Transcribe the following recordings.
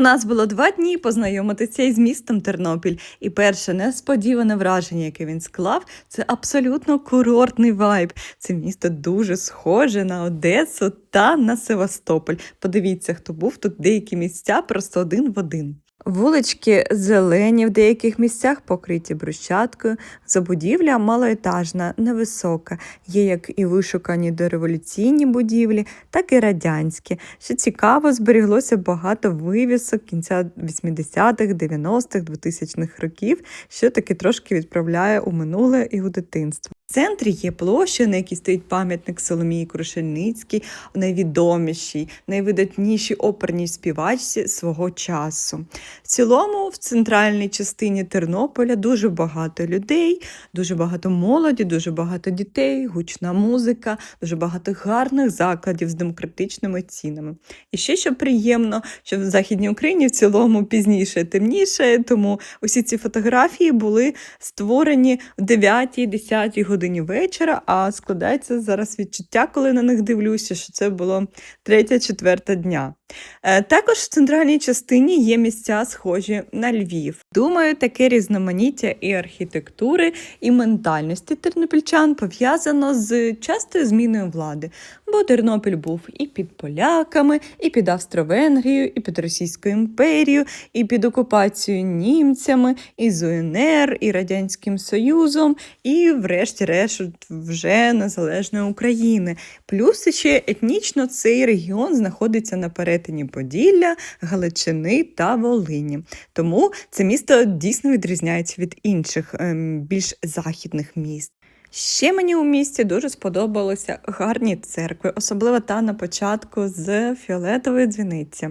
У нас було два дні познайомитися із містом Тернопіль, і перше несподіване враження, яке він склав, це абсолютно курортний вайб. Це місто дуже схоже на Одесу та на Севастополь. Подивіться, хто був тут деякі місця просто один в один. Вулички зелені, в деяких місцях покриті брусчаткою. Забудівля малоетажна, невисока. Є як і вишукані дореволюційні будівлі, так і радянські. Що цікаво, зберіглося багато вивісок кінця 80-х, 90-х, 2000-х років, що таки трошки відправляє у минуле і у дитинство. В центрі є площа, на якій стоїть пам'ятник Соломії Крушельницькій, найвідомішій, найвидатнішій оперній співачці свого часу. В цілому, в центральній частині Тернополя дуже багато людей, дуже багато молоді, дуже багато дітей, гучна музика, дуже багато гарних закладів з демократичними цінами. І ще що приємно, що в Західній Україні в цілому пізніше темніше, тому усі ці фотографії були створені в 9-10 годині вечора, а складається зараз відчуття, коли на них дивлюся, що це було третя-четверта дня. Е, Також в центральній частині є місця, схожі на Львів. Думаю, таке різноманіття і архітектури, і ментальності тернопільчан пов'язано з частою зміною влади. Бо Тернопіль був і під поляками, і під Австро-Венгрією, і під Російською імперією, і під окупацією німцями, і з УНР, і Радянським Союзом, і, врешті-решт, вже незалежної України. Плюс ще етнічно цей регіон знаходиться на перетині Поділля, Галичини та Волині. Тому це місто дійсно відрізняється від інших ем, більш західних міст. Ще мені у місті дуже сподобалися гарні церкви, особливо та на початку з фіолетової дзвіниці.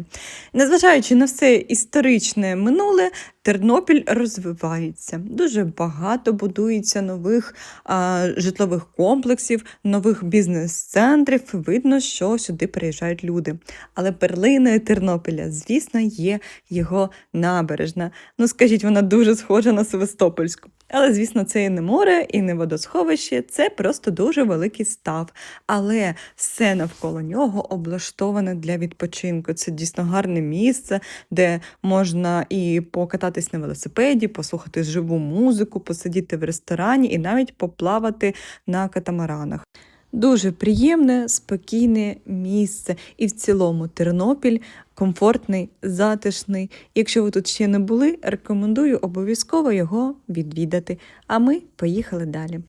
Незважаючи на все історичне минуле, Тернопіль розвивається. Дуже багато будується нових а, житлових комплексів, нових бізнес-центрів. Видно, що сюди приїжджають люди. Але перлиною Тернопіля, звісно, є його набережна. Ну, скажіть, вона дуже схожа на Севастопольську. Але, звісно, це і не море, і не водосховище, це просто дуже великий став. Але все навколо нього облаштоване для відпочинку. Це дійсно гарне місце, де можна і покататись на велосипеді, послухати живу музику, посидіти в ресторані і навіть поплавати на катамаранах. Дуже приємне, спокійне місце. І в цілому Тернопіль комфортний, затишний. Якщо ви тут ще не були, рекомендую обов'язково його відвідати. А ми поїхали далі.